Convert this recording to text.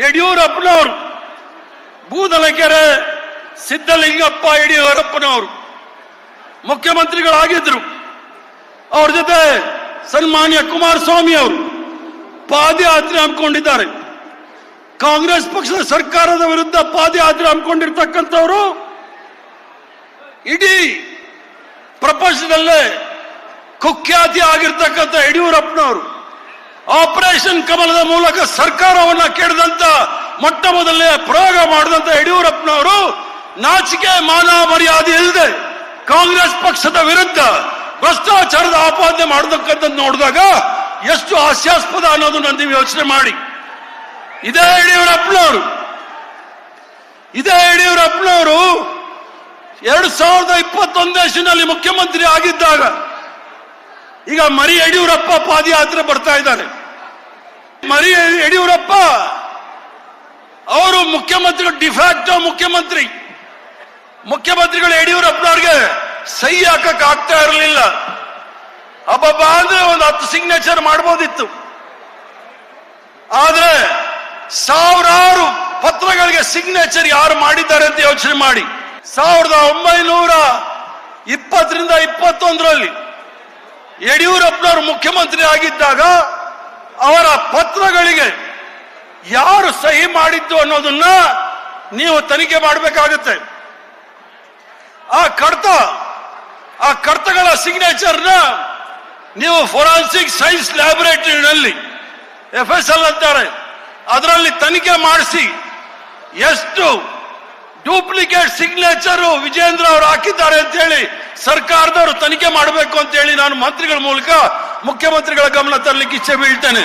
ಯಡಿಯೂರಪ್ಪನವರು ಬೂದಲಕೆರೆ ಸಿದ್ದಲಿಂಗಪ್ಪ ಯಡಿಯೂರಪ್ಪನವರು ಮುಖ್ಯಮಂತ್ರಿಗಳಾಗಿದ್ದರು ಅವ್ರ ಜೊತೆ ಸನ್ಮಾನ್ಯ ಕುಮಾರಸ್ವಾಮಿ ಅವರು ಪಾದಯಾತ್ರೆ ಹಮ್ಮಿಕೊಂಡಿದ್ದಾರೆ. ಕಾಂಗ್ರೆಸ್ ಪಕ್ಷದ ಸರ್ಕಾರದ ವಿರುದ್ಧ ಪಾದಯಾತ್ರೆ ಹಮ್ಮಿಕೊಂಡಿರ್ತಕ್ಕಂಥವರು ಇಡೀ ಪ್ರಪಂಚದಲ್ಲೇ ಕುಖ್ಯಾತಿ ಆಗಿರ್ತಕ್ಕಂಥ ಯಡಿಯೂರಪ್ಪನವರು. ಆಪರೇಷನ್ ಕಮಲದ ಮೂಲಕ ಸರ್ಕಾರವನ್ನ ಕೆಡದಂತ ಮೊಟ್ಟ ಮೊದಲನೇ ಪ್ರಯೋಗ ಮಾಡಿದಂತ ಯಡಿಯೂರಪ್ಪನವರು ನಾಚಿಕೆ ಮಾನ ಮರ್ಯಾದೆ ಇಲ್ಲದೆ ಕಾಂಗ್ರೆಸ್ ಪಕ್ಷದ ವಿರುದ್ಧ ಭ್ರಷ್ಟಾಚಾರದ ಆಪಾದನೆ ಮಾಡತಕ್ಕಂಥದ್ದು ನೋಡಿದಾಗ ಎಷ್ಟು ಹಾಸ್ಯಾಸ್ಪದ ಅನ್ನೋದನ್ನ ನೀವು ಯೋಚನೆ ಮಾಡಿ. ಇದೇ ಯಡಿಯೂರಪ್ಪನವರು. ಇದೇ ಯಡಿಯೂರಪ್ಪನವರು ಎರಡು ಸಾವಿರದ ಇಪ್ಪತ್ತೊಂದನೇ ಮುಖ್ಯಮಂತ್ರಿ ಆಗಿದ್ದಾಗ ಈಗ ಮರಿ ಯಡಿಯೂರಪ್ಪ ಪಾದಯಾತ್ರೆ ಬರ್ತಾ ಇದ್ದಾರೆ. ಮರಿ ಯಡಿಯೂರಪ್ಪ ಅವರು ಮುಖ್ಯಮಂತ್ರಿಗಳು ಡಿಫ್ಯಾಕ್ಟೋ ಮುಖ್ಯಮಂತ್ರಿ. ಮುಖ್ಯಮಂತ್ರಿಗಳು ಯಡಿಯೂರಪ್ಪನವ್ರಿಗೆ ಸಹಿ ಹಾಕಕ್ ಆಗ್ತಾ ಇರಲಿಲ್ಲ. ಅಬ್ಬಬ್ಬ ಅಂದ್ರೆ ಒಂದು ಹತ್ತು ಸಿಗ್ನೇಚರ್ ಮಾಡ್ಬೋದಿತ್ತು. ಆದ್ರೆ ಸಾವಿರಾರು ಪತ್ರಗಳಿಗೆ ಸಿಗ್ನೇಚರ್ ಯಾರು ಮಾಡಿದ್ದಾರೆ ಅಂತ ಯೋಚನೆ ಮಾಡಿ. ಸಾವಿರದ ಒಂಬೈನೂರ ಇಪ್ಪತ್ತರಿಂದ ಇಪ್ಪತ್ತೊಂದರಲ್ಲಿ ಯಡಿಯೂರಪ್ಪನವರು ಮುಖ್ಯಮಂತ್ರಿ ಆಗಿದ್ದಾಗ ಅವರ ಪತ್ರಗಳಿಗೆ ಯಾರು ಸಹಿ ಮಾಡಿದ್ದು ಅನ್ನೋದನ್ನ ನೀವು ತನಿಖೆ ಮಾಡಬೇಕಾಗುತ್ತೆ. ಆ ಕಡತ ಆ ಕಡತಗಳ ಸಿಗ್ನೇಚರ್ನ ನೀವು ಫೊರಾನ್ಸಿಕ್ ಸೈನ್ಸ್ ಲ್ಯಾಬೊರೇಟರಿನಲ್ಲಿ ಎಫ್ ಎಸ್ ಎಲ್ ಅಂತಾರೆ, ಅದರಲ್ಲಿ ತನಿಖೆ ಮಾಡಿಸಿ ಎಷ್ಟು ಡೂಪ್ಲಿಕೇಟ್ ಸಿಗ್ನೇಚರ್ ವಿಜೇಂದ್ರ ಅವರು ಹಾಕಿದ್ದಾರೆ ಅಂತ ಹೇಳಿ ಸರ್ಕಾರದವರು ತನಿಖೆ ಮಾಡಬೇಕು ಅಂತ ಹೇಳಿ ನಾನು ಮಂತ್ರಿಗಳ ಮೂಲಕ ಮುಖ್ಯಮಂತ್ರಿಗಳ ಗಮನ ತರಲಿಕ್ಕೆ ಇಚ್ಛೆ ಬೀಳ್ತೇನೆ.